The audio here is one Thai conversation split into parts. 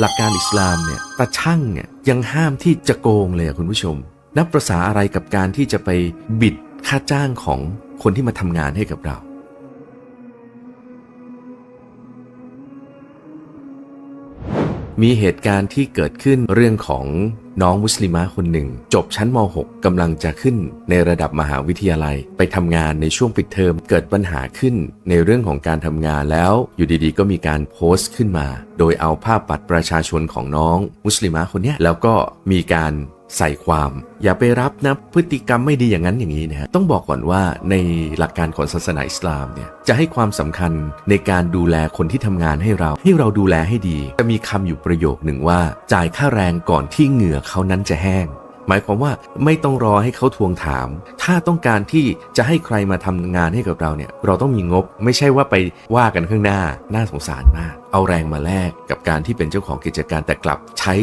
หลักการอิสลามเนี่ยตาช่างเนี่ยยังห้ามที่จะโกงเลยคุณผู้ชม นับประษาอะไรกับการที่จะไปบิดค่าจ้างของคนที่มาทำงานให้กับเรา มีเหตุการณ์ที่เกิดขึ้นเรื่องของน้องมุสลิมะคนหนึ่ง จบชั้นม .6 กำลังจะขึ้นในระดับมหาวิทยาลัย ไปทำงานในช่วงปิดเทอมเกิดปัญหาขึ้นในเรื่องของการทำงานแล้ว อยู่ดีๆ ก็มีการโพสต์ขึ้นมา โดยเอาภาพบัตรประชาชนของน้องมุสลิมะคนเนี้ยแล้วก็มีการ ใส่ความ อย่าไปรับนะพฤติกรรมไม่ดีอย่างนั้นอย่างนี้นะฮะต้องบอกก่อนว่าในหลักการของศาสนาอิสลามเนี่ยจะให้ความสำคัญในการดูแลคนที่ทำงานให้เรา ให้เราดูแลให้ดี จะมีคำอยู่ประโยคหนึ่งว่า จ่ายค่าแรงก่อนที่เหงื่อเขานั้นจะแห้งหมายความว่าไม่ต้องรอให้เขาทวงถาม ถ้าต้องการที่จะให้ใครมาทำงานให้กับเราเนี่ย เราต้องมีงบ ไม่ใช่ว่าไปว่ากันข้างหน้า น่าสงสารมาก เอาแรงมาแลกกับการที่เป็นเจ้าของกิจการแต่กลับใช้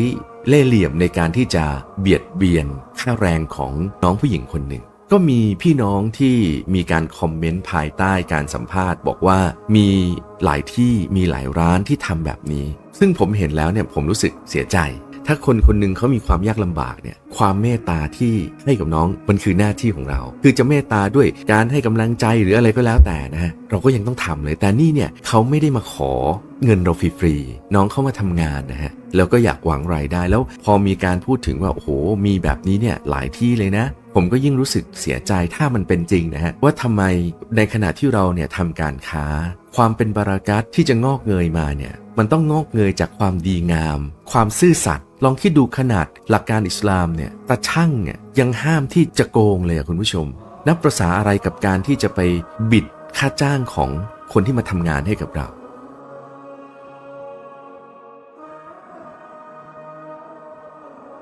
เล่เหลี่ยมในการที่จะเบียดเบียนค่าแรงของน้องผู้หญิงคนหนึ่ง ก็มีพี่น้องที่มีการคอมเมนต์ภายใต้การสัมภาษณ์ บอกว่ามีหลายที่มีหลายร้านที่ทำแบบนี้ ซึ่งผมเห็นแล้วเนี่ยผมรู้สึกเสียใจ ถ้าคนคนหนึ่งเขามีความยากลำบากเนี่ยความเมตตาที่ให้กับน้องมันคือหน้าที่ของเรา คือจะเมตตาด้วยการให้กำลังใจหรืออะไรก็แล้วแต่นะฮะเราก็ยังต้องทำเลยแต่นี่เนี่ยเขาไม่ได้มาขอเงินเราฟรีๆน้องเข้ามาทำงานนะฮะ แล้วก็อยากหวังรายได้ แล้วพอมีการพูดถึงว่าโอ้โห มีแบบนี้เนี่ยหลายที่เลยนะ ผมก็ยิ่งรู้สึกเสียใจถ้ามันเป็นจริงนะฮะว่าทำไมในขณะที่เราเนี่ยทำการค้า ความเป็นบารากัตที่จะงอกเงยมาเนี่ยมันต้องงอกเงยจากความดีงาม ความซื่อสัตย์ลองคิดดูขนาดหลักการอิสลามเนี่ยตาช่างเนี่ยยังห้ามที่จะโกงเลยคุณผู้ชม นับประษาอะไรกับการที่จะไปบิดค่าจ้างของคนที่มาทำงานให้กับเรา